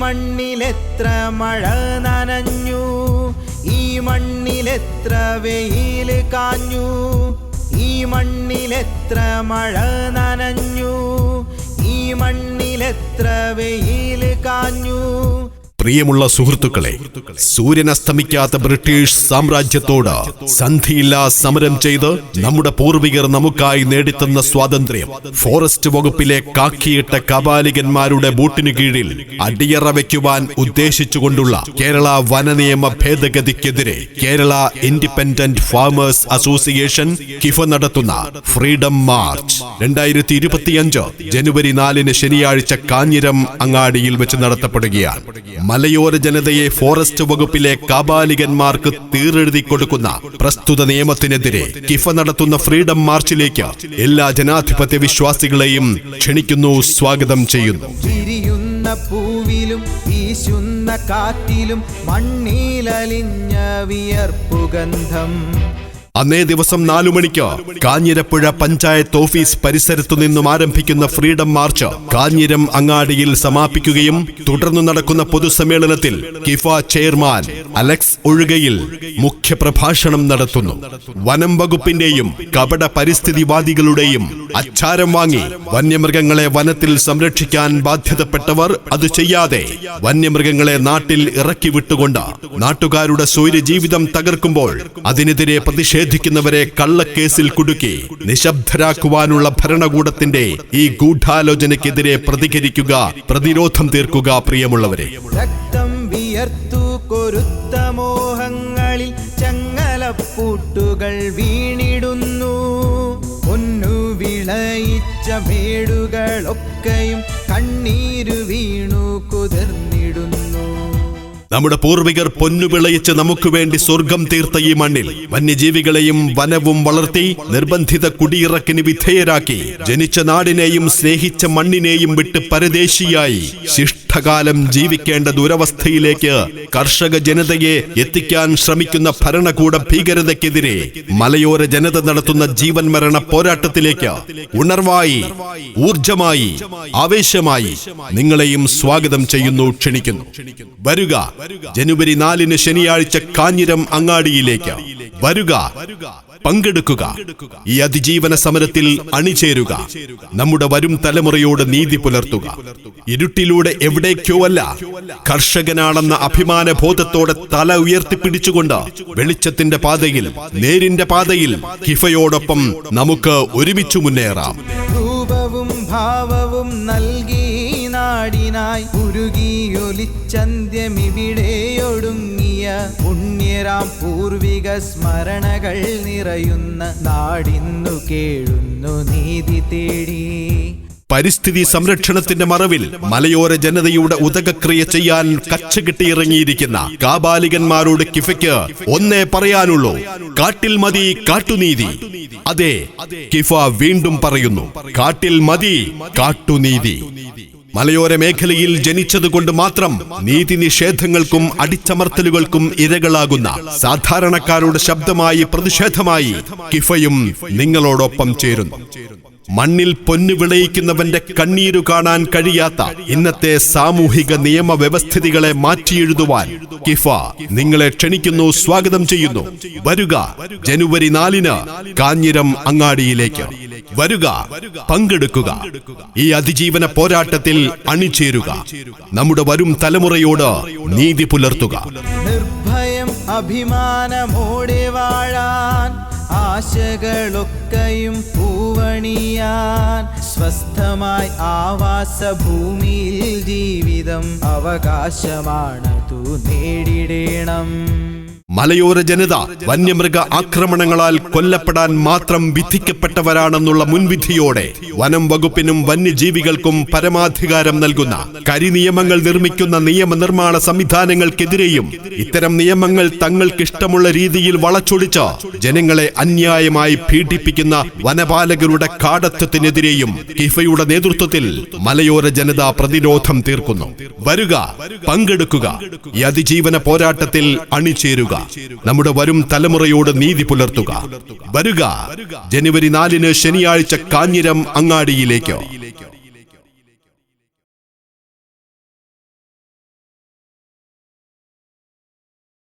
മണ്ണിലെത്ര മഴ നനഞ്ഞു ഈ മണ്ണിലെത്ര വെയിൽ കാഞ്ഞു ഈ മണ്ണിലെത്ര മഴ നനഞ്ഞു ഈ മണ്ണിലെത്ര വെയിൽ കാഞ്ഞു. പ്രിയമുള്ള സുഹൃത്തുക്കളെ സൂര്യൻ അസ്തമിക്കാത്ത ബ്രിട്ടീഷ് സാമ്രാജ്യത്തോട് സന്ധിയില്ലാ സമരം ചെയ്ത് നമ്മുടെ പൂർവികർ നമുക്കായി നേടിത്തന്ന സ്വാതന്ത്ര്യം. ഫോറസ്റ്റ് വകുപ്പിലെ കാക്കിയിട്ട കപാലികന്മാരുടെ ബൂട്ടിനു കീഴിൽ അടിയറ വയ്ക്കുവാൻ ഉദ്ദേശിച്ചുകൊണ്ടുള്ള കേരള വനനിയമ ഭേദഗതിക്കെതിരെ Kerala independent farmers association KIFA നടത്തുന്ന ഫ്രീഡം മാർച്ച് രണ്ടായിരത്തി ഇരുപത്തിയഞ്ച് ജനുവരി നാലിന് ശനിയാഴ്ച കാഞ്ഞിരം അങ്ങാടിയിൽ വെച്ച് നടത്തപ്പെടുകയാണ്. മലയോര ജനതയെ ഫോറസ്റ്റ് വകുപ്പിലെ കാബാലികന്മാർക്ക് തീറെഴുതി കൊടുക്കുന്ന പ്രസ്തുത നിയമത്തിനെതിരെ കിഫ നടത്തുന്ന ഫ്രീഡം മാർച്ചിലേക്ക് എല്ലാ ജനാധിപത്യ വിശ്വാസികളെയും ക്ഷണിക്കുന്നു സ്വാഗതം ചെയ്യുന്നു. പൂവിലും വീശുന്ന കാറ്റിലും മണ്ണിലലിഞ്ഞ വിയർപ്പുഗന്ധം. അന്നേ ദിവസം നാലു മണിക്ക് കാഞ്ഞിരപ്പുഴ പഞ്ചായത്ത് ഓഫീസ് പരിസരത്തു നിന്നും ആരംഭിക്കുന്ന ഫ്രീഡം മാർച്ച് കാഞ്ഞിരം അങ്ങാടിയിൽ സമാപിക്കുകയും തുടർന്ന് നടക്കുന്ന പൊതുസമ്മേളനത്തിൽ കിഫ ചെയർമാൻ അലക്സ് ഒഴുകയിൽ മുഖ്യപ്രഭാഷണം നടത്തുന്നു. വനം വകുപ്പിന്റെയും കപട പരിസ്ഥിതിവാദികളുടെയും അച്ചാരം വാങ്ങി വന്യമൃഗങ്ങളെ വനത്തിൽ സംരക്ഷിക്കാൻ ബാധ്യതപ്പെട്ടവർ അത് ചെയ്യാതെ വന്യമൃഗങ്ങളെ നാട്ടിൽ ഇറക്കി വിട്ടുകൊണ്ട് നാട്ടുകാരുടെ സൂര്യജീവിതം തകർക്കുമ്പോൾ അതിനെതിരെ പ്രതിഷേധിക്കുന്നവരെ കള്ളക്കേസിൽ കുടുക്കി നിശബ്ദരാക്കുവാനുള്ള ഭരണകൂടത്തിന്റെ ഈ ഗൂഢാലോചനയ്ക്കെതിരെ പ്രതികരിക്കുക പ്രതിരോധം തീർക്കുക പ്രിയമുള്ളവരെ. രക്തം വിയർത്തു കൊരുത്ത മോഹങ്ങളിൽ ചങ്ങലപ്പൂട്ടുകൾ വീണിടുന്നു. ഒന്നു വിളയിച്ച മേടുകളൊക്കെയും കണ്ണീരു വീണു കുതിർന്നിടുന്നു. നമ്മുടെ പൂർവികർ പൊന്നു വിളയിച്ച് നമുക്ക് വേണ്ടി സ്വർഗം തീർത്ത ഈ മണ്ണിൽ വന്യജീവികളെയും വനവും വളർത്തി നിർബന്ധിത കുടിയിറക്കിന് വിധേയരാക്കി ജനിച്ച നാടിനെയും സ്നേഹിച്ച മണ്ണിനെയും വിട്ട് പരദേശിയായി ശിഷ്ടകാലം ജീവിക്കേണ്ട ദുരവസ്ഥയിലേക്ക് കർഷക ജനതയെ എത്തിക്കാൻ ശ്രമിക്കുന്ന ഭരണകൂട ഭീകരതയ്ക്കെതിരെ മലയോര ജനത നടത്തുന്ന ജീവൻ മരണ പോരാട്ടത്തിലേക്ക് ഉണർവായി ഊർജമായി ആവേശമായി നിങ്ങളെയും സ്വാഗതം ചെയ്യുന്നു ക്ഷണിക്കുന്നു. വരുക. ജനുവരി നാലിന് ശനിയാഴ്ച കാഞ്ഞിരം അങ്ങാടിയിലേക്ക്. വരുക. പങ്കെടുക്കുക. ഈ അതിജീവന സമരത്തിൽ അണിചേരുക. നമ്മുടെ വരും തലമുറയോട് നീതി പുലർത്തുക. ഇരുട്ടിലൂടെ എവിടേക്കോ അല്ല കർഷകനാണെന്ന അഭിമാന ബോധത്തോടെ തല ഉയർത്തിപ്പിടിച്ചുകൊണ്ട് വെളിച്ചത്തിന്റെ പാതയിൽ നേരിന്റെ പാതയിൽ കിഫയോടൊപ്പം നമുക്ക് ഒരുമിച്ച് മുന്നേറാം. രൂപവും ഭാവവും നൽകി നാടിനായി ഉരുകിയൊലിച്ചന്ത്യമിവിടെയൊടുങ്ങിയ പുണ്യരാം പൂർവിക സ്മരണകൾ നിറയുന്ന നാടിന്നു കേഴുന്നു നീതി തേടി. പരിസ്ഥിതി സംരക്ഷണത്തിന്റെ മറവിൽ മലയോര ജനതയുടെ ഉദകക്രിയ ചെയ്യാൻ കച്ചകെട്ടിയിറങ്ങിയിരിക്കുന്ന കാബാലികന്മാരോട് കിഫയ്ക്ക് ഒന്നേ പറയാനുള്ളൂ. കാട്ടിൽ മതി കാട്ടുനീതി. അതെ കിഫ വീണ്ടും പറയുന്നു. കാട്ടിൽ മതി കാട്ടുനീതി. മലയോര മേഖലയിൽ ജനിച്ചതുകൊണ്ട് മാത്രം നീതി നിഷേധങ്ങൾക്കും അടിച്ചമർത്തലുകൾക്കും ഇരകളാകുന്ന സാധാരണക്കാരുടെ ശബ്ദമായി പ്രതിഷേധമായി കിഫയും നിങ്ങളോടൊപ്പം ചേരുന്നു. മണ്ണിൽ പൊന്നു വിളയിക്കുന്നവന്റെ കണ്ണീരു കാണാൻ കഴിയാത്ത ഇന്നത്തെ സാമൂഹിക നിയമ വ്യവസ്ഥിതികളെ മാറ്റിയെഴുതുവാൻ കിഫ നിങ്ങളെ ക്ഷണിക്കുന്നു സ്വാഗതം ചെയ്യുന്നു. വരുക ജനുവരി നാലിന് കാഞ്ഞിരം അങ്ങാടിയിലേക്ക്. വരുക പങ്കെടുക്കുക. ഈ അതിജീവന പോരാട്ടത്തിൽ അണിചേരുക. നമ്മുടെ വരും തലമുറയോട് നീതി പുലർത്തുക. നിർഭയം അഭിമാനമോടെ വാഴാൻ ആശകളൊക്കെയും പൂവണിയാൻ സ്വസ്ഥമായി ആവാസ ഭൂമിയിൽ ജീവിതം അവകാശമാണതു നേടിടേണം. മലയോര ജനത വന്യമൃഗ ആക്രമണങ്ങളാൽ കൊല്ലപ്പെടാൻ മാത്രം വിധിക്കപ്പെട്ടവരാണെന്നുള്ള മുൻവിധിയോടെ വനം വകുപ്പിനും വന്യജീവികൾക്കും പരമാധികാരം നൽകുന്ന കരിനിയമങ്ങൾ നിർമ്മിക്കുന്ന നിയമനിർമ്മാണ സംവിധാനങ്ങൾക്കെതിരെയും ഇത്തരം നിയമങ്ങൾ തങ്ങൾക്കിഷ്ടമുള്ള രീതിയിൽ വളച്ചൊടിച്ച് ജനങ്ങളെ അന്യായമായി പീഡിപ്പിക്കുന്ന വനപാലകരുടെ കാടത്വത്തിനെതിരെയും കിഫയുടെ നേതൃത്വത്തിൽ മലയോര ജനത പ്രതിരോധം തീർക്കുന്നു. വരുക പങ്കെടുക്കുക. ഈ അതിജീവന പോരാട്ടത്തിൽ അണിചേരുക. നമ്മുടെ വരും തലമുറയോട് നീതി പുലർത്തുക. വരുക. ജനുവരി നാലിന് ശനിയാഴ്ച കാഞ്ഞിരം അങ്ങാടിയിലേക്ക്.